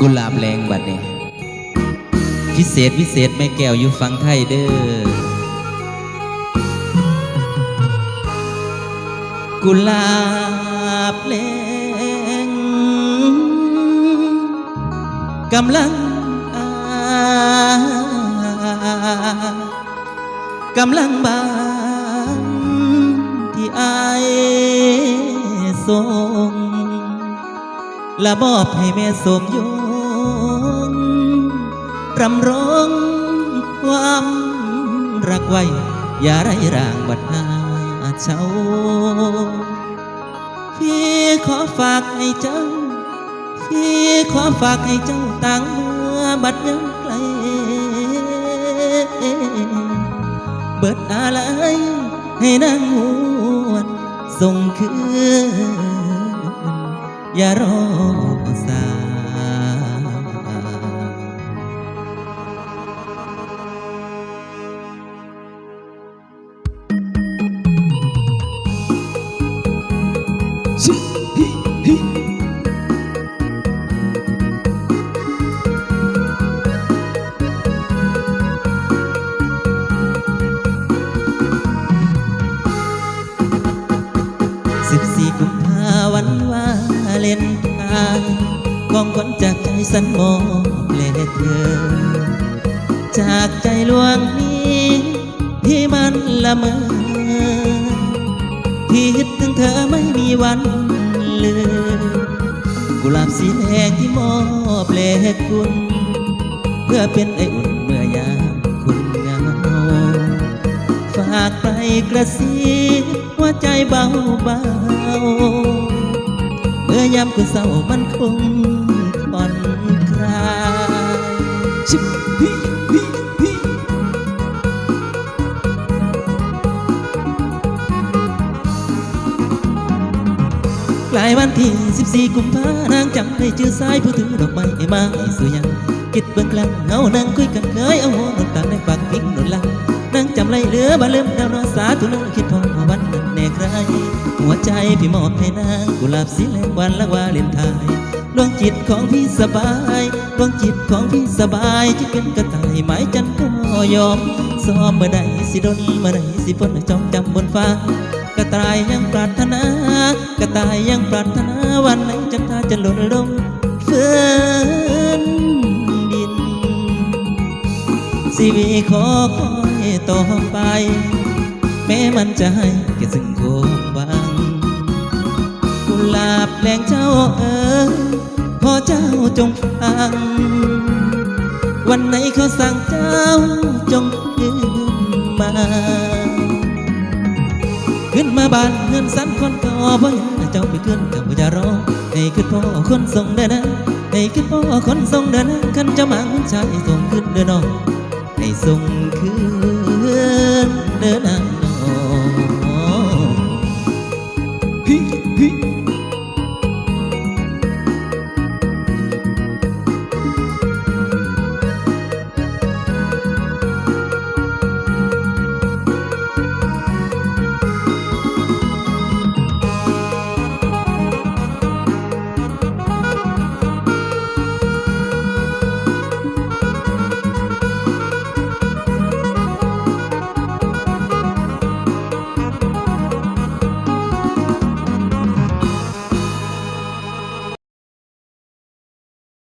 กุหลาบแรงบัดนี้พิเศษพิเศษแม่แก้วอยู่ฟังไทยเด้อกุหลาบแรงกำลังอากำลังบานที่อายส่งและมอบให้แม่สมยง รำร้องความรักไว้ อย่าไรร่างบัดนาเช้า พี่ขอฝากให้เจ้า พี่ขอฝากให้เจ้าต่างเมื่อบัดยังไกล เบิดอะไรให้นางหวนส่งคืนอย่ารอสา ยสิบสี่กุมภาวันวาเลนไทน์ของขวัญจากใจสันมอบแลเธอ จากใจลวงนี้ที่มันละเมอ คิดถึงเธอไม่มีวันลืมกุหลาบสีแดงที่มอบแลคุณ เพื่อเป็นไออุ่นเมื่อยามคุณเหงาฝากไปกระซิบว่าใจเบาเบาเมื่อยามคุณเศร้ามันคง ลายวันที่ 14 กุมภานางจำได้ชื่อสายผู้ถือดอกไม้มาให้สุยังคิดเบื้องกลางเงานั่งคุยกันเคยเอาหัวนอนตาในปากพิงนอนหลังนั่งจำไรเหลือบ่ลืมดาวนอสาธุนึงคิดพอวันนั้นแน่ใครหัวใจพี่มอบให้นางกุหลาบสีแดงวันละวาเลนไทน์ดวงจิตของพี่สบายดวงจิตของพี่สบายจะเป็นกระต่ายไม้จันทร์ก็ยอมซ้อมเมื่อใดสิดนเมื่อใดสิฝนจองจำบนฟ้า กระต่ายยังปรารถนา กระต่ายยังปรารถนาวันไหนจันทราจะหล่นลงฝืนดินชีวิตขอคอยต่อไป แม้มันจะให้แค่ซึ่งความหวังกุหลาบแหลงเจ้าเอ๋ยพอเจ้าจงฟัง วันไหนเขาสั่งเจ้าจงขึ้นมา ขึ้นมาบ้านเงินสันคนก็บ่เห็นเจ้าไปขึ้นกับอย่ารอให้ขึ้นพ่อคนส่งเด้อนะให้ขึ้นพ่อคนส่งเด้อนะขันเจะมาเงินชายส่งขึ้นเด้อน้องให้ส่งขึ้น